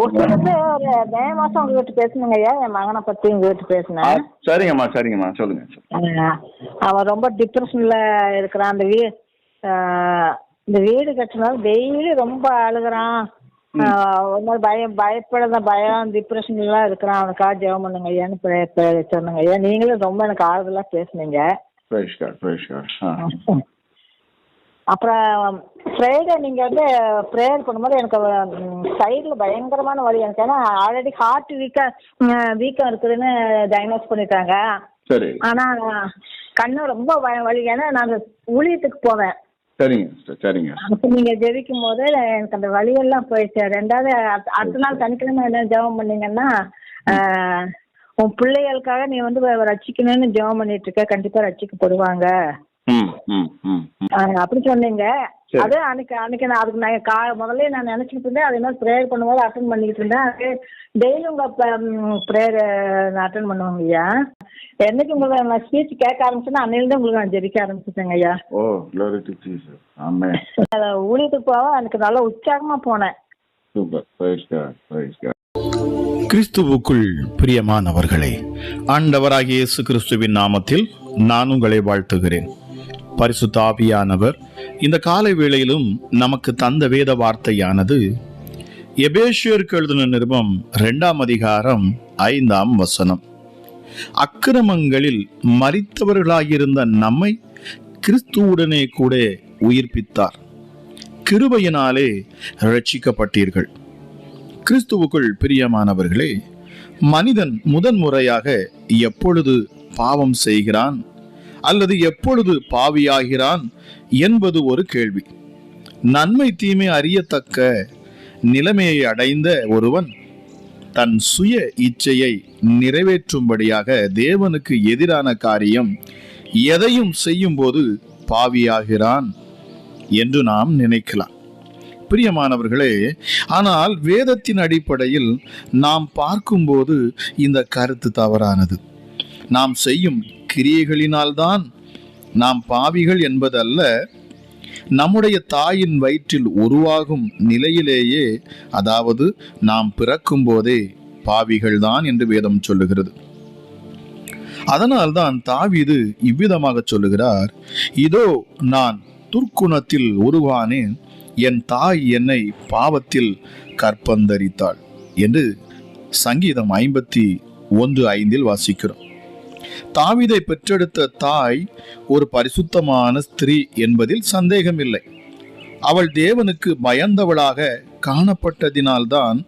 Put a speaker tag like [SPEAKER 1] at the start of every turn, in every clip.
[SPEAKER 1] ஒரு மே மாசம் உங்ககிட்ட பேசணுங்க ஐயா. என் மகனை பத்தி உங்ககிட்ட பேசினேன்.
[SPEAKER 2] சரிங்கம்மா சரிங்கம்மா. சொல்லுங்க
[SPEAKER 1] அவன் ரொம்ப டிப்ரெஷன்ல இருக்கிறான். அந்த வீ இந்த வீடு கட்டினாலும் டெய்லி ரொம்ப அழுகுறான். ஒரு மாதிரி பயம் பயப்படாத பயம் டிப்ரெஷன்லாம் இருக்கிறான். அவனுக்காக ஜெபம் பண்ணுங்க ஐயான்னு சொன்னங்க ஐயா. நீங்களும் ரொம்ப எனக்கு ஆறுதலா பேசுனீங்க. அப்புறம் ஃப்ரைடே நீங்கள் வந்து ப்ரேயர் பண்ணும்போது எனக்கு சைடில் பயங்கரமான வலி. எனக்கு ஏன்னா ஆல்ரெடி ஹார்ட் வீக்காக வீக்கம் இருக்குதுன்னு டயக்னோஸ் பண்ணிட்டாங்க ஆனால் கண்ணு ரொம்ப பய- வலி. ஏன்னா நான் ஊழியத்துக்கு போவேன்.
[SPEAKER 2] சரிங்க
[SPEAKER 1] அப்போ நீங்கள் ஜெபிக்கும் போது எனக்கு அந்த வலியெல்லாம் போயிடுச்சு. ரெண்டாவது அடுத்த- நாள் சனிக்கிழமை என்ன ஜெபம் பண்ணீங்கன்னா உன் பிள்ளைகளுக்காக நீ வந்து ரட்சிக்கணும்னு ஜெபம் பண்ணிட்டு இருக்க. கண்டிப்பாக ரட்சிக்கப்படுவாங்க. அப்படி சொன்னீங்க. அது அன்னைக்கு அன்னைக்கு நான் அதுக்கு நான் கா முதல்ல நான் நினைச்சிட்டு இருந்தேன். அதே மாதிரி ப்ரேயர் பண்ணும்போது அட்டன் பண்ணிக்கிட்டு இருந்தேன். அது டெய்லி உங்க ப்ரேயர் நான் அட்டன் பண்ணுவாங்க ஐயா. என்னைக்கு உங்களுக்கு நான் ஸ்பீச் கேட்க ஆரம்பிச்சேன்னா அன்னையில உங்களுக்கு நான் ஜெபிக்க ஆரம்பிச்சிட்டேங்க ஐயா.
[SPEAKER 2] ஓ glory to ஜீசஸ் ஆமென்
[SPEAKER 1] ஊழியத்துக்கு போக எனக்கு நல்லா உற்சாகமா போனேன்.
[SPEAKER 2] Super praise God. Praise God.
[SPEAKER 3] கிறிஸ்துவுக்குள் பிரியமானவர்களே ஆண்டவராகிய இயேசு கிறிஸ்துவின் நாமத்தில் நான் உங்களை வாழ்த்துகிறேன். பரிசுத்த இந்த காலை வேளையிலும் நமக்கு தந்த வேத வார்த்தையானது எபேஷியருக்கு எழுதின நிருபம் இரண்டாம் அதிகாரம் ஐந்தாம் வசனம். அக்கிரமங்களில் மறித்தவர்களாயிருந்த நம்மை கிறிஸ்துவுடனே கூட உயிர்ப்பித்தார். கிருபையினாலே ரட்சிக்கப்பட்டீர்கள் கிறிஸ்துவுக்குள் பிரியமானவர்களே மனிதன் முதன்முறையாக எப்பொழுது பாவம் செய்கிறான்? அல்லது எப்பொழுது பாவியாகிறான் என்பது ஒரு கேள்வி. நன்மை தீமை அறியத்தக்க நிலைமையை அடைந்த ஒருவன் தன் சுய இச்சையை நிறைவேற்றும்படியாக தேவனுக்கு எதிரான காரியம் எதையும் செய்யும்போது பாவியாகிறான் என்று நாம் நினைக்கலாம். பிரியமானவர்களே ஆனால் வேதத்தின் அடிப்படையில் நாம் பார்க்கும்போது இந்த கருத்து தவறானது. நாம் செய்யும் கிரியைகளினால்தான் நாம் பாவிகள் என்பதல்ல நம்முடைய தாயின் வயிற்றில் உருவாகும் நிலையிலேயே அதாவது நாம் பிறக்கும் போதே பாவிகள்தான் என்று வேதம் சொல்லுகிறது. அதனால்தான் தாவிது இவ்விதமாக சொல்லுகிறார் இதோ நான் துர்க்குணத்தில் உருவானேன் என் தாய் என்னை பாவத்தில் கற்பந்தரித்தாள் என்று சங்கீதம் ஐம்பத்தி ஒன்று ஐந்தில் வாசிக்கிறோம். தாவிதை பெற்றெடுத்த தாய் ஒரு பரிசுத்தமான ஸ்திரீ என்பதில் சந்தேகமில்லை. அவள் தேவனுக்கு பயந்தவளாக காணப்பட்டதினால்தான்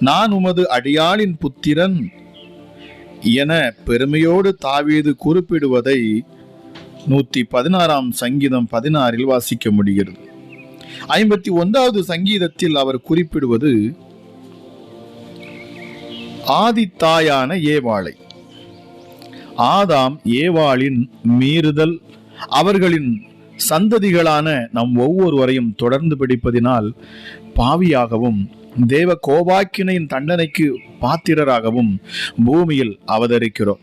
[SPEAKER 3] நான் உமது அடியாளின் புத்திரன் என பெருமையோடு தாவீது குறிப்பிடுவதை நூத்தி பதினாறாம் சங்கீதம் பதினாறில் வாசிக்க முடிகிறது. ஐம்பத்தி ஒன்றாவது சங்கீதத்தில் அவர் குறிப்பிடுவது ஆதித்தாயான ஏவாளை. ஆதாம் ஏவாளின் மீறுதல் அவர்களின் சந்ததிகளான நம் ஒவ்வொருவரையும் தொடர்ந்து பிடிப்பதினால் பாவியாகவும் தேவ கோபாக்கினையின் தண்டனைக்கு பாத்திரராகவும் பூமியில் அவதரிக்கிறோம்.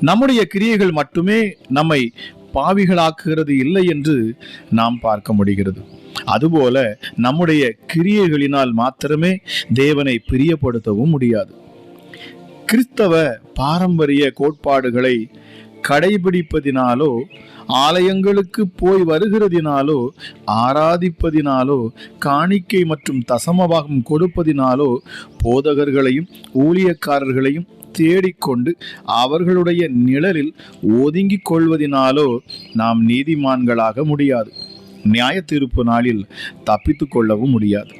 [SPEAKER 3] நம்முடைய கிரியைகள் மட்டுமே நம்மை பாவிகளாக்குகிறது இல்லை என்று நாம் பார்க்க முடிகிறது. அதுபோல நம்முடைய கிரியைகளினால் மாத்திரமே தேவனை பிரியப்படுத்தவும் முடியாது. கிறிஸ்தவ பாரம்பரிய கோட்பாடுகளை கடைபிடிப்பதினாலோ ஆலயங்களுக்கு போய் வருகிறதினாலோ ஆராதிப்பதினாலோ காணிக்கை மற்றும் தசமபாகம் கொடுப்பதினாலோ போதகர்களையும் ஊழியக்காரர்களையும் தேடிக்கொண்டு அவர்களுடைய நிழலில் ஒதுங்கிக் கொள்வதினாலோ நாம் நீதிமான்களாக முடியாது. நியாய தீர்ப்பு நாளில் தப்பித்து கொள்ளவும் முடியாது.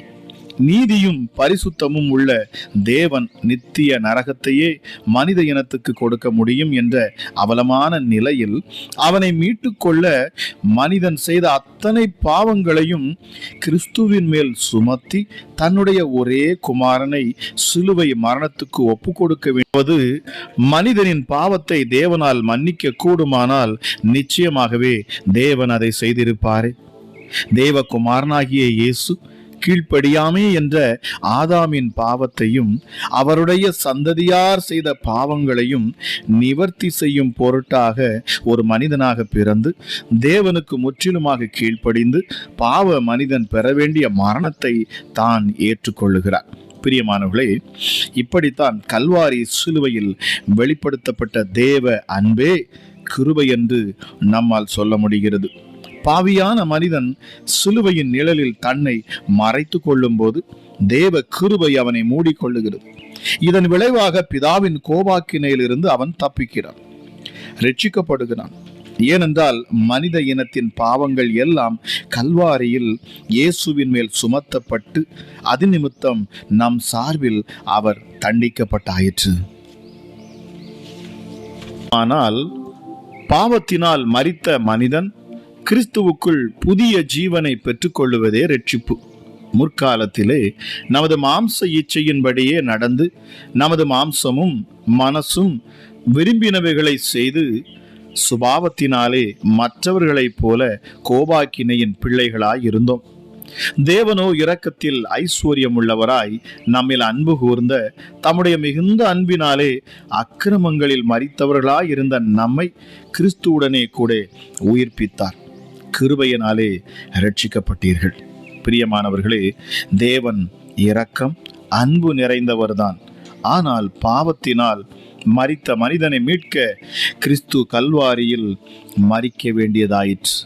[SPEAKER 3] நீதியும் பரிசுத்தமும் உள்ள தேவன் நித்திய நரகத்தையே மனித இனத்துக்கு கொடுக்க முடியும் என்ற அவலமான நிலையில் அவனை மீட்டுக்கொள்ள மனிதன் செய்த அத்தனை பாவங்களையும் கிறிஸ்துவின் மேல் சுமத்தி தன்னுடைய ஒரே குமாரனை சிலுவை மரணத்துக்கு ஒப்பு கொடுக்க வேண்டுவது மனிதனின் பாவத்தை தேவனால் மன்னிக்க கூடுமானால் நிச்சயமாகவே தேவன் அதை செய்திருப்பாரே. தேவகுமாரனாகிய இயேசு கீழ்ப்படியாமே என்ற ஆதாமின் பாவத்தையும் அவருடைய சந்ததியார் செய்த பாவங்களையும் நிவர்த்தி செய்யும் பொருட்டாக ஒரு மனிதனாக பிறந்து தேவனுக்கு முற்றிலுமாக கீழ்ப்படிந்து பாவ மனிதன் பெற வேண்டிய மரணத்தை தான் ஏற்றுக்கொள்ளுகிறார். பிரியமானவர்களே இப்படித்தான் கல்வாரி சிலுவையில் வெளிப்படுத்தப்பட்ட தேவ அன்பே கிருபை என்று நம்மால் சொல்ல முடிகிறது. பாவியான மனிதன் சிலுவையின் நிழலில் தன்னை மறைத்து கொள்ளும்போது தேவ கிருபை அவனை மூடிக்கொள்ளுகிறது. இதன் விளைவாக பிதாவின் கோபாக்கினையிலிருந்து அவன் தப்பிக்கிறான். ரட்சிக்கப்படுகிறான். ஏனென்றால் மனித இனத்தின் பாவங்கள் எல்லாம் கல்வாரியில் இயேசுவின் மேல் சுமத்தப்பட்டு அது நிமித்தம் நம் சார்பில் அவர் தண்டிக்கப்பட்டாயிற்று. ஆனால் பாவத்தினால் மறித்த மனிதன் கிறிஸ்துவுக்குள் புதிய ஜீவனை பெற்றுக்கொள்ளுவதே ரட்சிப்பு முற்காலத்திலே நமது மாம்ச இச்சையின்படியே நடந்து நமது மாம்சமும் மனசும் விரும்பினவைகளை செய்து சுபாவத்தினாலே மற்றவர்களைப் போல கோபாக்கினையின் பிள்ளைகளாய் இருந்தோம். தேவனோ இரக்கத்தில் ஐஸ்வர்யம் உள்ளவராய் நம்மில் அன்பு கூர்ந்த தம்முடைய மிகுந்த அன்பினாலே அக்கிரமங்களில் மறித்தவர்களாய் இருந்த நம்மை கிறிஸ்துவுடனே கூட உயிர்ப்பித்தார். கிருபையினாலே ரட்சிக்கப்பட்டீர்கள் பிரியமானவர்களே தேவன் இரக்கம் அன்பு நிறைந்தவர்தான். ஆனால் பாவத்தினால் மறித்த மனிதனை மீட்க கிறிஸ்து கல்வாரியில் மறிக்க வேண்டியதாயிற்று.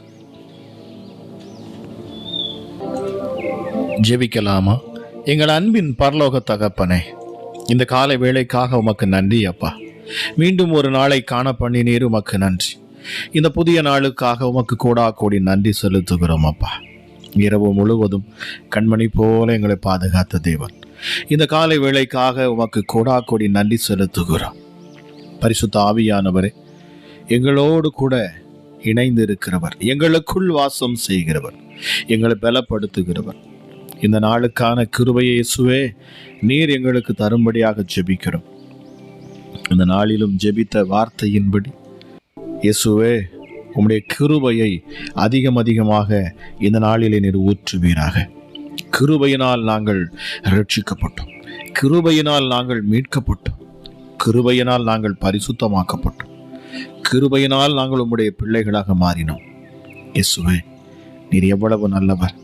[SPEAKER 3] ஜெபிக்கலாமா? எங்கள் அன்பின் பரலோக தகப்பனே இந்த காலை வேலைக்காக உமக்கு நன்றி அப்பா. மீண்டும் ஒரு நாளை காண பண்ணினீர் உமக்கு நன்றி. இந்த புதிய நாளுக்காக உமக்கு கோடா கோடி நன்றி செலுத்துகிறோம் அப்பா. இரவு முழுவதும் கண்மணி போல எங்களை பாதுகாத்த தேவன். இந்த காலை வேளைக்காக உமக்கு கோடா கோடி நன்றி செலுத்துகிறோம். பரிசுத்த ஆவியானவரே எங்களோடு கூட இணைந்து இருக்கிறவர் எங்களுக்குள் வாசம் செய்கிறவர் எங்களை பலப்படுத்துகிறவர். இந்த நாளுக்கான கிருபையை இயேசுவே நீர் எங்களுக்கு தரும்படியாக ஜெபிக்கிறோம். இந்த நாளிலும் ஜெபித்த வார்த்தையின்படி இயேசுவே உம்முடைய கிருபையை அதிகம் அதிகமாக இந்த நாளிலே நீர் ஊற்றுவீராக. கிருபையினால் நாங்கள் ரட்சிக்கப்பட்டோம். கிருபையினால் நாங்கள் மீட்கப்பட்டோம். கிருபையினால் நாங்கள் பரிசுத்தமாக்கப்பட்டோம். கிருபையினால் நாங்கள் உம்முடைய பிள்ளைகளாக மாறினோம். இயேசுவே நீர் எவ்வளவு நல்லவர்.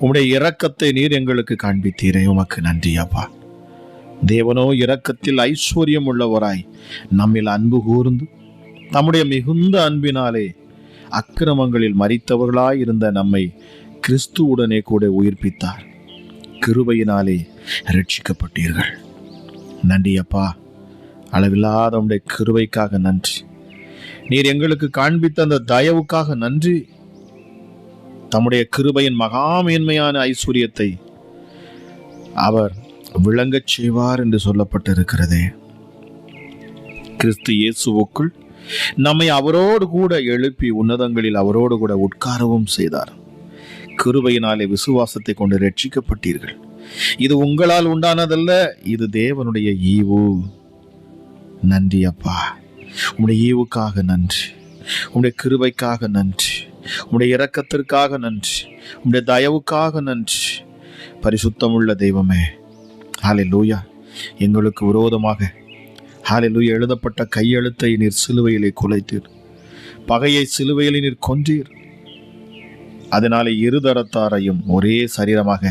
[SPEAKER 3] உம்முடைய இரக்கத்தை நீர் எங்களுக்கு காண்பித்தீரே. உமக்கு நன்றி அப்பா. தேவனோ இரக்கத்தில் ஐஸ்வர்யம் உள்ளவராய் நம்மில் அன்பு கூர்ந்து நம்முடைய மிகுந்த அன்பினாலே அக்கிரமங்களில் மறித்தவர்களாய் இருந்த நம்மை கிறிஸ்துவுடனே கூட உயிர்ப்பித்தார். கிருபையினாலே ரட்சிக்கப்பட்டீர்கள். நன்றி அப்பா. அளவில்லாத உடைய கிருபைக்காக நன்றி. நீர் எங்களுக்கு காண்பித்த அந்த தயவுக்காக நன்றி. தம்முடைய கிருபையின் மகாமேன்மையான ஐஸ்வர்யத்தை அவர் விளங்கச் செய்வார் என்று சொல்லப்பட்டிருக்கிறதே. கிறிஸ்து இயேசுவுக்குள் நம்மை அவரோடு கூட எழுப்பி உன்னதங்களில் அவரோடு கூட உட்காரவும் செய்தார். கிருபையினாலே விசுவாசத்தை கொண்டு ரட்சிக்கப்பட்டீர்கள். இது உங்களால் உண்டானதல்ல இது தேவனுடைய ஈவு. நன்றி அப்பா. உங்களுடைய ஈவுக்காக நன்றி. உங்களுடைய கிருபைக்காக நன்றி. உங்களுடைய இரக்கத்திற்காக நன்றி. உங்களுடைய தயவுக்காக நன்றி. பரிசுத்தமுள்ள தெய்வமே. ஹாலே லூயா எங்களுக்கு விரோதமாக ஹாலே லூயா எழுதப்பட்ட கையெழுத்தை நீர் சிலுவையிலே குலைத்தீர். பகையை சிலுவையிலே நீர் கொன்றீர். அதனாலே இருதரத்தாரையும் ஒரே சரீரமாக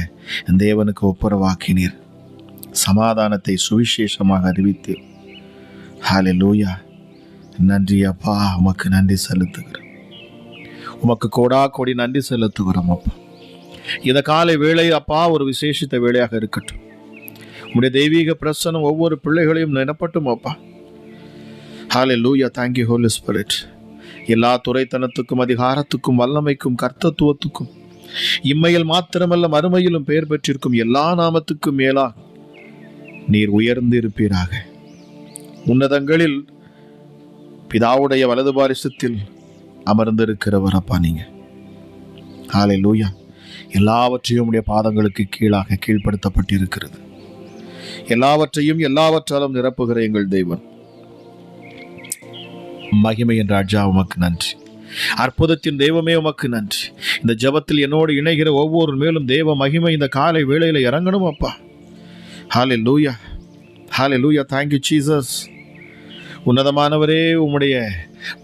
[SPEAKER 3] தேவனுக்கு ஒப்புரவாக்கினீர். சமாதானத்தை சுவிசேஷமாக அறிவித்தீர். ஹாலே லூயா நன்றி அப்பா உமக்கு நன்றி செலுத்துகிறோம். உமக்கு கோடா கோடி நன்றி செலுத்துகிறோம் அப்பா. இந்த காலை வேலை அப்பா ஒரு விசேஷித்த வேலையாக இருக்கட்டும். உடைய தெய்வீக பிரசனம் ஒவ்வொரு பிள்ளைகளையும் நினப்பட்டும் அப்பா. ஹாலே லூயா தேங்க்யூ ஹோலி ஸ்பிரிட் எல்லா துறைத்தனத்துக்கும் அதிகாரத்துக்கும் வல்லமைக்கும் கர்த்தத்துவத்துக்கும் இம்மையில் மாத்திரமல்ல மறுமையிலும் பெயர் பெற்றிருக்கும் எல்லா நாமத்துக்கும் மேலா நீர் உயர்ந்து இருப்பீராக உன்னதங்களில் பிதாவுடைய வலது பாரிசத்தில் அமர்ந்திருக்கிறவர் அப்பா நீங்க. ஹாலே லூயா எல்லாவற்றையும் உடைய பாதங்களுக்கு கீழாக கீழ்ப்படுத்தப்பட்டிருக்கிறது. எல்லாவற்றையும் எல்லாவற்றாலும் நிரப்புகிற எங்கள் தெய்வன் மகிமையின் ராஜா உமக்கு நன்றி. அற்புதத்தின் தெய்வமே உமக்கு நன்றி. இந்த ஜெபத்தில் என்னோடு இணைகிற ஒவ்வொரு மேலும் தெய்வ மகிமை இந்த காலை வேளையில் இறங்கணும் அப்பா. ஹாலே லூயா ஹாலே லூயா தேங்க்யூ சீசஸ் உன்னதமானவரே உம்முடைய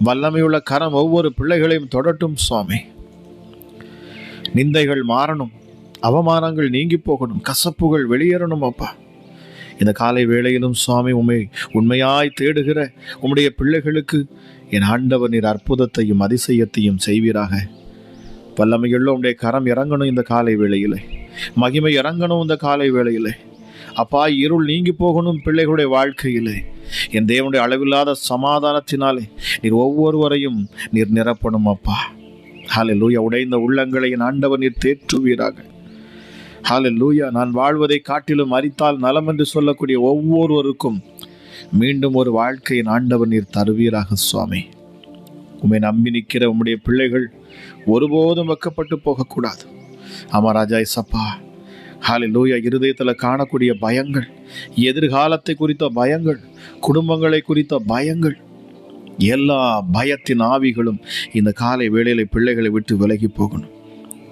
[SPEAKER 3] வல்லமையுள்ள கரம் ஒவ்வொரு பிள்ளைகளையும் தொடட்டும் சுவாமி. நிந்தைகள் மாறணும் அவமானங்கள் நீங்கி போகணும் கசப்புகள் வெளியேறணும் அப்பா. இந்த காலை வேளையிலும் சுவாமி உண்மை உண்மையாய் தேடுகிற உம்முடைய பிள்ளைகளுக்கு என் ஆண்டவர் நீர் அற்புதத்தையும் அதிசயத்தையும் செய்வீராக. வல்லமையுள்ள உடைய கரம் இறங்கணும் இந்த காலை வேளையிலே. மகிமை இறங்கணும் இந்த காலை வேளையிலே. அப்பா இருள் நீங்கி போகணும் பிள்ளைகளுடைய வாழ்க்கையிலே. என் தேவனுடைய அளவில்லாத சமாதானத்தினாலே நீர் ஒவ்வொருவரையும் நீர் நிரப்பணும் அப்பா. ஹalleluya. உடைந்த உள்ளங்களை என் ஆண்டவர் நீர் தேற்றுவீராக. ஹalleluya. நான் வாழ்வதை காட்டிலும் மறித்தால் நலம் என்று சொல்லக்கூடிய ஒவ்வொருவருக்கும் மீண்டும் ஒரு வாழ்க்கையின் ஆண்டவர் நீர் தருவீராக சுவாமி. உண்மை நம்பி நிற்கிற உம்முடைய பிள்ளைகள் ஒருபோதும் வெக்கப்பட்டு போகக்கூடாது. ஆமா சப்பா ஹாலை லூயா இருதயத்தில் காணக்கூடிய பயங்கள் எதிர்காலத்தை குறித்த பயங்கள் குடும்பங்களை குறித்த பயங்கள் எல்லா பயத்தின் ஆவிகளும் இந்த காலை வேளையில பிள்ளைகளை விட்டு விலகி போகணும்.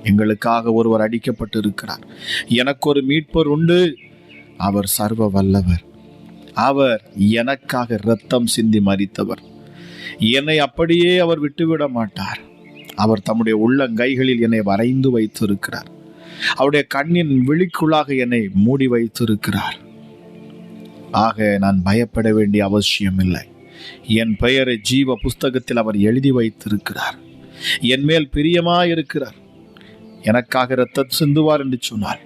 [SPEAKER 3] எங்களுக்காக ஒருவர் அடிக்கப்பட்டு இருக்கிறார் எனக்கு ஒரு மீட்பர் உண்டு. அவர் சர்வ வல்லவர் அவர் எனக்காக இரத்தம் சிந்தி மறித்தவர் என்னை அப்படியே அவர் விட்டுவிட மாட்டார். அவர் தம்முடைய உள்ளங்கைகளில் என்னை வரைந்து வைத்திருக்கிறார். அவருடைய கண்ணின் விழிக்குள்ளாக என்னை மூடி வைத்திருக்கிறார். ஆக நான் பயப்பட வேண்டிய அவசியம் இல்லை என் பெயரை ஜீவ புஸ்தகத்தில் அவர் எழுதி வைத்திருக்கிறார். என் மேல் பிரியமாயிருக்கிறார். எனக்காக இரத்தம் சிந்துவார் என்று சொன்னார்.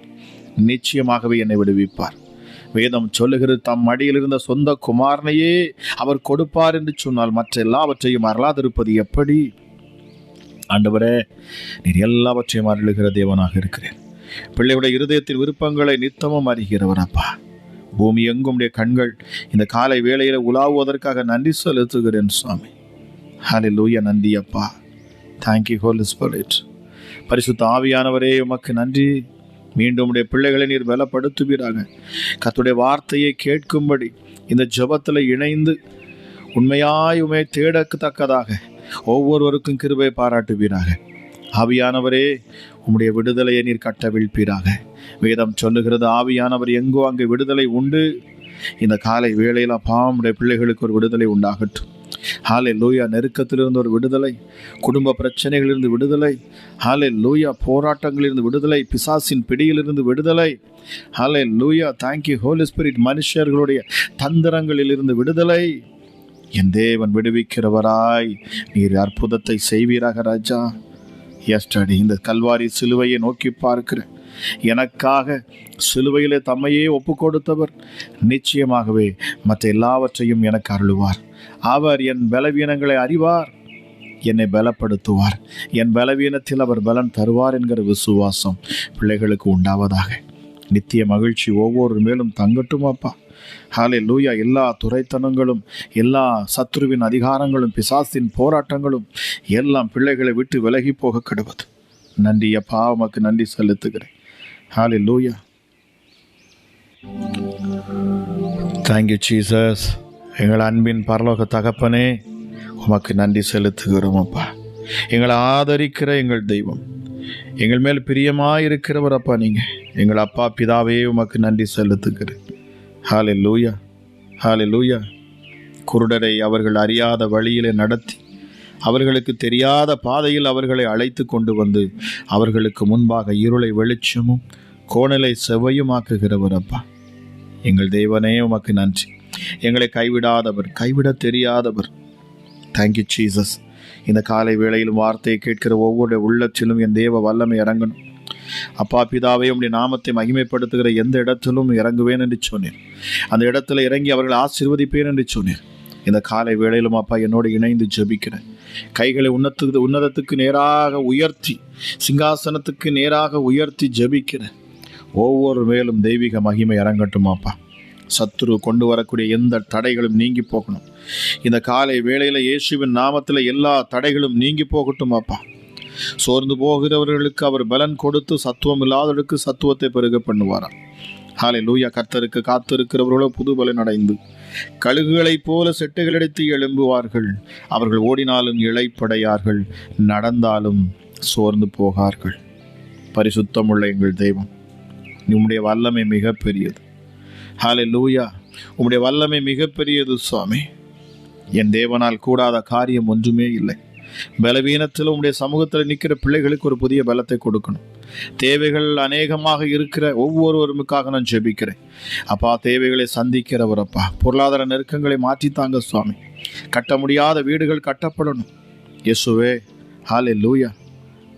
[SPEAKER 3] நிச்சயமாகவே என்னை விடுவிப்பார். வேதம் சொல்லுகிறது தம் மடியில் இருந்த சொந்த குமாரனையே அவர் கொடுப்பார் என்று சொன்னால் மற்ற எல்லாவற்றையும் அருளாதிருப்பது எப்படி? ஆண்டவரே நீர் எல்லாவற்றையும் அருளுகிற தேவனாக இருக்கிறேன். பிள்ளையுடைய இருதயத்தின் விருப்பங்களை நித்தமும் அறிகிறவர் அப்பா. பூமி எங்கும் உடைய கண்கள் இந்த காலை வேளையில உலாவுவதற்காக நன்றி செலுத்துகிறேன் சுவாமி. ஹாலே லூயா நன்றி அப்பா. தேங்க்யூ ஹோல் ஸ்பிரிட் பரிசுத்த ஆவியானவரே உமக்கு நன்றி. மீண்டும் உடைய பிள்ளைகளை நீர் பலப்படுத்துவீராக. கத்துடைய வார்த்தையை கேட்கும்படி இந்த ஜெபத்தில் இணைந்து உண்மையாய் உமை தேடத்தக்கதாக ஒவ்வொருவருக்கும் கிருபை பாராட்டுவீராக. ஆவியானவரே உம்முடைய விடுதலையை நீர் கட்டவிழ்ப்பீராக. வேதம் சொல்லுகிறது ஆவியானவர் எங்கோ அங்கே விடுதலை உண்டு. இந்த காலை வேளையில் உடைய பிள்ளைகளுக்கு ஒரு விடுதலை உண்டாகட்டும். ஹாலே லூயா நெருக்கத்திலிருந்து ஒரு விடுதலை குடும்ப பிரச்சனைகளிலிருந்து விடுதலை ஹாலே லூயா போராட்டங்களிலிருந்து விடுதலை பிசாசின் பிடியிலிருந்து விடுதலை hallelujah thank you holy spirit மனுஷர்களுடைய தந்திரங்களிலிருந்து விடுதலை. என் தேவன் விடுவிக்கிறவராய் நீர் அற்புதத்தை செய்வீராக ராஜா. எஸ்டடி இந்த கல்வாரி சிலுவையை நோக்கி பார்க்கிறேன். எனக்காக சிலுவையிலே தம்மையே ஒப்பு கொடுத்தவர் நிச்சயமாகவே மற்ற எல்லாவற்றையும் எனக்கு அருளுவார். அவர் என் பலவீனங்களை அறிவார். என்னை பலப்படுத்துவார். என் பலவீனத்தில் அவர் பலன் தருவார் என்கிற விசுவாசம் பிள்ளைகளுக்கு உண்டாவதாக. நித்திய மகிழ்ச்சி ஒவ்வொரு மேலும் தங்கட்டும் அப்பா. ஹாலே லூயா எல்லா துறைத்தனங்களும் எல்லா சத்ருவின் அதிகாரங்களும் பிசாசின் போராட்டங்களும் எல்லாம் பிள்ளைகளை விட்டு விலகி போக கெடுவது. நன்றி அப்பா உமக்கு நன்றி செலுத்துகிறேன். ஹாலே லூயா தேங்க்யூ ஜீசஸ் எங்கள் அன்பின் பரலோக தகப்பனே உமக்கு நன்றி செலுத்துகிறோம் அப்பா. எங்களை ஆதரிக்கிற எங்கள் தெய்வம். எங்கள் மேல் பிரியமாக இருக்கிறவர் அப்பா நீங்கள் எங்கள் அப்பா பிதாவே உமக்கு நன்றி செலுத்துகிறேன். ஹாலே லூயா ஹாலே லூயா குருடரை அவர்கள் அறியாத வழியிலே நடத்தி அவர்களுக்கு தெரியாத பாதையில் அவர்களை அழைத்து கொண்டு வந்து அவர்களுக்கு முன்பாக இருளை வெளிச்சமும் கோணலை செவ்வையுமாக்குகிறவர் அப்பா. எங்கள் தெய்வனே உமக்கு நன்றி. எங்களை கைவிடாதவர் கைவிட தெரியாதவர். தேங்க்யூ ஜீசஸ் இந்த காலை வேளையிலும் வார்த்தையை கேட்கிற ஒவ்வொரு உள்ளத்திலும் என் தேவ வல்லமை இறங்கணும். அப்பா பிதாவே உடைய நாமத்தை மகிமைப்படுத்துகிற எந்த இடத்திலும் இறங்குவேன் என்று சொன்னேன் அந்த இடத்துல இறங்கி அவர்களை ஆசீர்வதிப்பேன் என்று சொன்னேன் இந்த காலை வேளையிலும் அப்பா என்னோடு இணைந்து ஜெபிக்கிறேன். கைகளை உன்னத்துக்கு உன்னதத்துக்கு நேராக உயர்த்தி சிங்காசனத்துக்கு நேராக உயர்த்தி ஜெபிக்கிறேன். ஒவ்வொரு மேலும் தெய்வீக மகிமை இறங்கட்டும் அப்பா. சத்துரு கொண்டு வரக்கூடிய எந்த தடைகளும் நீங்கி போகணும். இந்த காலை வேளையில் இயேசுவின் நாமத்தில் எல்லா தடைகளும் நீங்கி போகட்டும் அப்பா. சோர்ந்து போகிறவர்களுக்கு அவர் பலன் கொடுத்து சத்துவம் இல்லாதவர்களுக்கு சத்துவத்தை பெருக பண்ணுவாராம் ஹாலே லூயா கர்த்தருக்கு காத்திருக்கிறவர்களோ புது பலன் அடைந்து கழுகுகளைப் போல செட்டுகளெடுத்து எழும்புவார்கள். அவர்கள் ஓடினாலும் இளைப்படையார்கள் நடந்தாலும் சோர்ந்து போகார்கள். பரிசுத்தமுள்ள எங்கள் தெய்வம் உம்முடைய வல்லமை மிகப்பெரியது. ஹாலே லூயா உம்முடைய வல்லமை மிகப்பெரியது சுவாமி. என் தேவனால் கூடாத காரியம் ஒன்றுமே இல்லை. பலவீனத்தில் உம்முடைய சமூகத்தில் நிற்கிற பிள்ளைகளுக்கு ஒரு புதிய பலத்தை கொடுக்கணும். தேவைகள் அநேகமாக இருக்கிற ஒவ்வொருவருக்காக நான் ஜெபிக்கிறேன். அப்பா தேவைகளை சந்திக்கிறவர் அப்பா. பொருளாதார நெருக்கங்களை மாற்றித்தாங்க சுவாமி. கட்ட முடியாத வீடுகள் கட்டப்படணும். எசுவே ஹாலே லூயா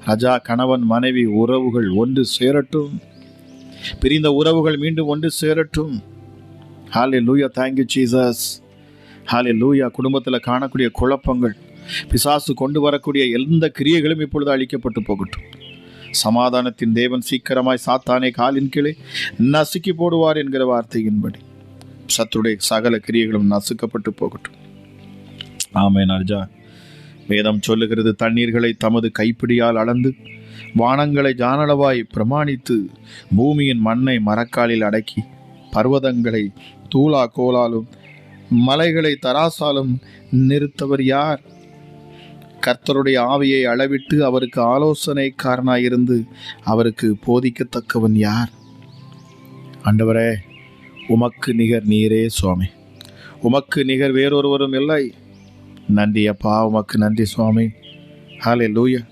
[SPEAKER 3] ரஜா கணவன் மனைவி உறவுகள் ஒன்று சேரட்டும். பிரிந்த உறவுகள் மீண்டும் ஒன்று சேரட்டும். ஹாலே லூயா தேங்க்யூ ஜீசஸ் ஹாலே லூயா குடும்பத்தில் காணக்கூடிய குழப்பங்கள் பிசாசு கொண்டு வரக்கூடிய எந்த கிரியைகளும் இப்பொழுது அழிக்கப்பட்டு போகட்டும். சமாதானத்தின் தேவன் சீக்கிரமாய் சாத்தானே காலின் கீழே நசுக்கி போடுவார் என்கிற வார்த்தையின்படி. சத்துடைய சகல கிரியைகளும் நசுக்கப்பட்டு போகட்டும். ஆமே நர்ஜா வேதம் சொல்லுகிறது தண்ணீர்களை தமது கைப்பிடியால் அளந்து வானங்களை ஜானளவாய் பிரமாணித்து பூமியின் மண்ணை மரக்காலில் அடக்கி பர்வதங்களை தூளா கோலாலும் மலைகளை தராசாலும் நிறுத்தவர் யார்? கர்த்தருடைய ஆவியை அளவிட்டு அவருக்கு ஆலோசனைக்காரனாயிருந்து அவருக்கு போதிக்கத்தக்கவன் யார்? ஆண்டவரே உமக்கு நிகர் நீரே சுவாமி. உமக்கு நிகர் வேறொருவரும் இல்லை. நன்றி அப்பா உமக்கு நன்றி சுவாமி. ஹாலே லூயா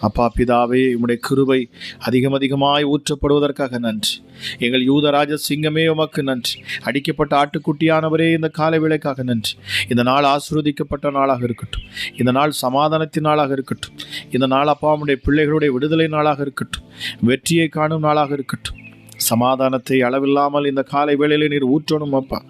[SPEAKER 3] அப்பா பிதாவே உம்முடைய கிருபை அதிகம் அதிகமாய் ஊற்றப்படுவதற்காக நன்றி. எங்கள் யூதராஜ சிங்கமே உமக்கு நன்றி. அடிக்கப்பட்ட ஆட்டுக்குட்டியானவரே இந்த காலை வேலைக்காக நன்றி. இந்த நாள் ஆசிர்வதிக்கப்பட்ட நாளாக இருக்கட்டும். இந்த நாள் சமாதானத்தின் நாளாக இருக்கட்டும். இந்த நாள் அப்பா பிள்ளைகளுடைய விடுதலை நாளாக இருக்கட்டும். வெற்றியை காணும் நாளாக இருக்கட்டும். சமாதானத்தை அளவில்லாமல் இந்த காலை வேளையில நீர் ஊற்றணும் அப்பா.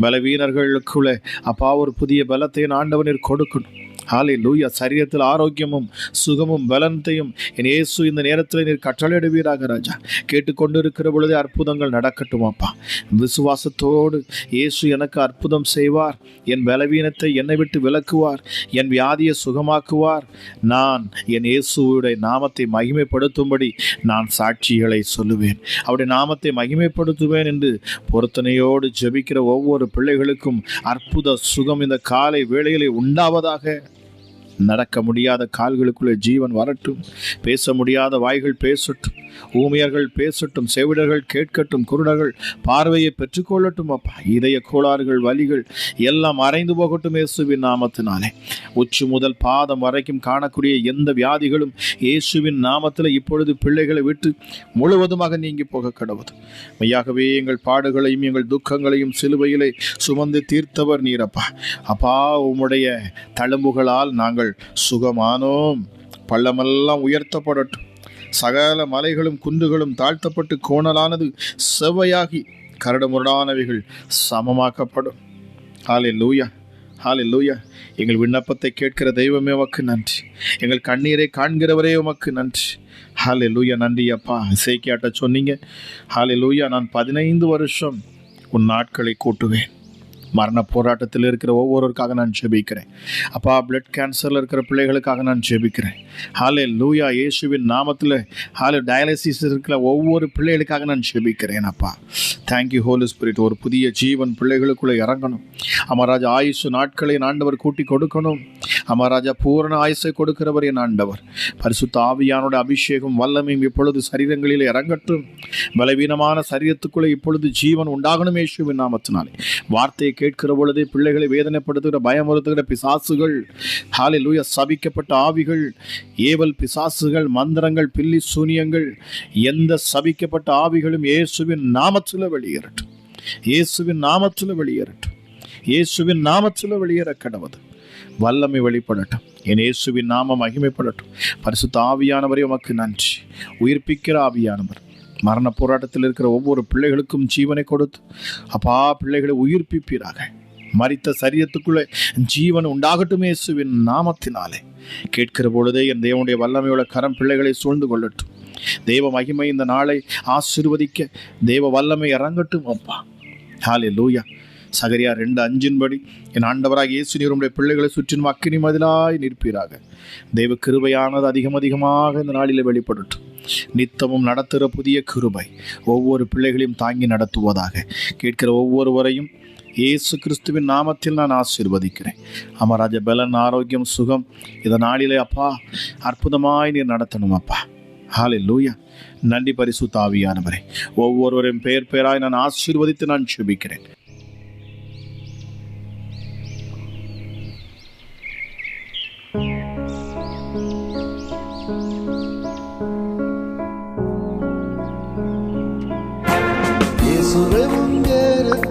[SPEAKER 3] பலவீனர்களுக்குள்ளே அப்பா ஒரு புதிய பலத்தை என் நீர் கொடுக்கணும். ஹாலே லூயா சரீரத்தில் ஆரோக்கியமும் சுகமும் பலனத்தையும் என் இயேசு இந்த நேரத்தில் நீர் கற்றளையிடுவீராக ராஜா. கேட்டுக்கொண்டிருக்கிற பொழுதே அற்புதங்கள் நடக்கட்டும் அப்பா. விசுவாசத்தோடு இயேசு எனக்கு அற்புதம் செய்வார். என் பலவீனத்தை என்னை விட்டு விலக்குவார். என் வியாதியை சுகமாக்குவார். நான் என் இயேசுவுடைய நாமத்தை மகிமைப்படுத்தும்படி நான் சாட்சிகளை சொல்லுவேன். அவருடைய நாமத்தை மகிமைப்படுத்துவேன் என்று பொருத்தனையோடு ஜெபிக்கிற ஒவ்வொரு பிள்ளைகளுக்கும் அற்புத சுகம் இந்த காலை வேளையிலே உண்டாவதாக நடக்க முடியாத கால்களுக்குள்ளே ஜீவன் வரட்டும். பேச முடியாத வாய்கள் பேசட்டும். ஊமையர்கள் பேசட்டும் செவிடர்கள் கேட்கட்டும் குருடர்கள் பார்வையை பெற்றுக்கொள்ளட்டும் அப்பா. இதய கோளாறுகள் வலிகள் எல்லாம் மறைந்து போகட்டும் இயேசுவின் நாமத்தினாலே. உச்சி முதல் பாதம் வரைக்கும் காணக்கூடிய எந்த வியாதிகளும் இயேசுவின் நாமத்தில் இப்பொழுது பிள்ளைகளை விட்டு முழுவதுமாக நீங்கி போக கடவுது. மையாகவே எங்கள் பாடுகளையும் எங்கள் துக்கங்களையும் சிலுவையிலே சுமந்து தீர்த்தவர் நீரப்பா அப்பா உம்முடைய தழும்புகளால் நாங்கள் சுகமானோம். பள்ளமெல்லாம் உயர்த்தப்படட்டும். சகல மலைகளும் குன்றுகளும் தாழ்த்தப்பட்டு கோணலானது செவ்வையாகி கரடுமுரடானவைகள் சமமாக்கப்படும். ஹாலே லூயா ஹாலே லூயா எங்கள் விண்ணப்பத்தை கேட்கிற தெய்வமே உமக்கு நன்றி. எங்கள் கண்ணீரை காண்கிறவரே உமக்கு நன்றி. ஹாலே லூயா நன்றி அப்பா. இசைக்கியாட்ட சொன்னீங்க. ஹாலே லூயா நான் பதினைந்து வருஷம் உன் நாட்களை கூட்டுவேன். மரண போராட்டத்தில் இருக்கிற ஒவ்வொருவருக்காக நான் ஜெபிக்கிறேன். அப்பா பிளட் கேன்சரில் இருக்கிற பிள்ளைகளுக்காக நான் ஜெபிக்கிறேன். ஹாலே லூயா இயேசுவின் நாமத்தில் ஹாலே டயாலிசிஸ் இருக்கிற ஒவ்வொரு பிள்ளைகளுக்காக நான் ஜெபிக்கிறேன் அப்பா. தேங்க்யூ ஹோலி ஸ்பிரிட் ஒரு புதிய ஜீவன் பிள்ளைகளுக்குள்ளே இறங்கணும். அமராஜா ஆயுசு நாட்களை ஆண்டவர் கூட்டி கொடுக்கணும். அமராஜா பூரண ஆயுசை கொடுக்கிறவர் என் ஆண்டவர். பரிசுத்த ஆவியானோட அபிஷேகம் வல்லமையும் இப்பொழுது சரீரங்களில் இறங்கட்டும். பலவீனமான சரீரத்துக்குள்ளே இப்பொழுது ஜீவன் உண்டாகணும் இயேசுவின் நாமத்தினாலே. வார்த்தையை கேட்கிற பொழுதே பிள்ளைகளை வேதனைப்படுத்துகிற பயமுறுத்துகிற பிசாசுகள் ஹாலில் லூயா சபிக்கப்பட்ட ஆவிகள் ஏவல் பிசாசுகள் மந்திரங்கள் பில்லி சூனியங்கள் எந்த சபிக்கப்பட்ட ஆவிகளும் இயேசுவின் நாமத்தில் வெளியேறட்டும். இயேசுவின் நாமத்தில் வெளியேறட்டும். இயேசுவின் நாமத்தில் வெளியேற கடவுது வல்லமை வெளிப்படட்டும். என் இயேசுவின் நாமம் மகிமைப்படட்டும். பரிசுத்த ஆவியானவரே உமக்கு நன்றி. உயிர்ப்பிக்கிற ஆவியானவர். மரண போராட்டத்தில் இருக்கிற ஒவ்வொரு பிள்ளைகளுக்கும் ஜீவனை கொடுத்து அப்பா பிள்ளைகளை உயிர்ப்பிப்பீராக. மறித்த சரீரத்துக்குள்ளே ஜீவன் உண்டாகட்டும் இயேசுவின் நாமத்தினாலே. கேட்கிற பொழுதே என் தேவனுடைய வல்லமையோட கரம் பிள்ளைகளை சூழ்ந்து கொள்ளட்டும். தேவ மகிமை இந்த நாளை ஆசீர்வதிக்க தேவ வல்லமை இறங்கட்டும் அப்பா. ஹாலே லூயா சகரியா ரெண்டு அஞ்சின்படி என் ஆண்டவராக இயேசு நீர் பிள்ளைகளை சுற்றின் அக்கினி மதிலாய் நிற்பீராக. தெய்வ கிருபையானது அதிகம் அதிகமாக இந்த நாளில் வெளிப்படட்டும். நித்தமும் நடத்துகிற புதிய கிருபை ஒவ்வொரு பிள்ளைகளையும் தாங்கி நடத்துவதாக கேட்கிற ஒவ்வொருவரையும் இயேசு கிறிஸ்துவின் நாமத்தில் நான் ஆசீர்வதிக்கிறேன். அமராஜ பலன் ஆரோக்கியம் சுகம் இந்த நாளிலே அப்பா அற்புதமாய் நீர் நடத்தணும் அப்பா. ஹாலே லூயா நன்றி பரிசு தாவியானவரே ஒவ்வொருவரையும் பெயர் பெயராய் நான் ஆசீர்வதித்து நான் சுபிக்கிறேன்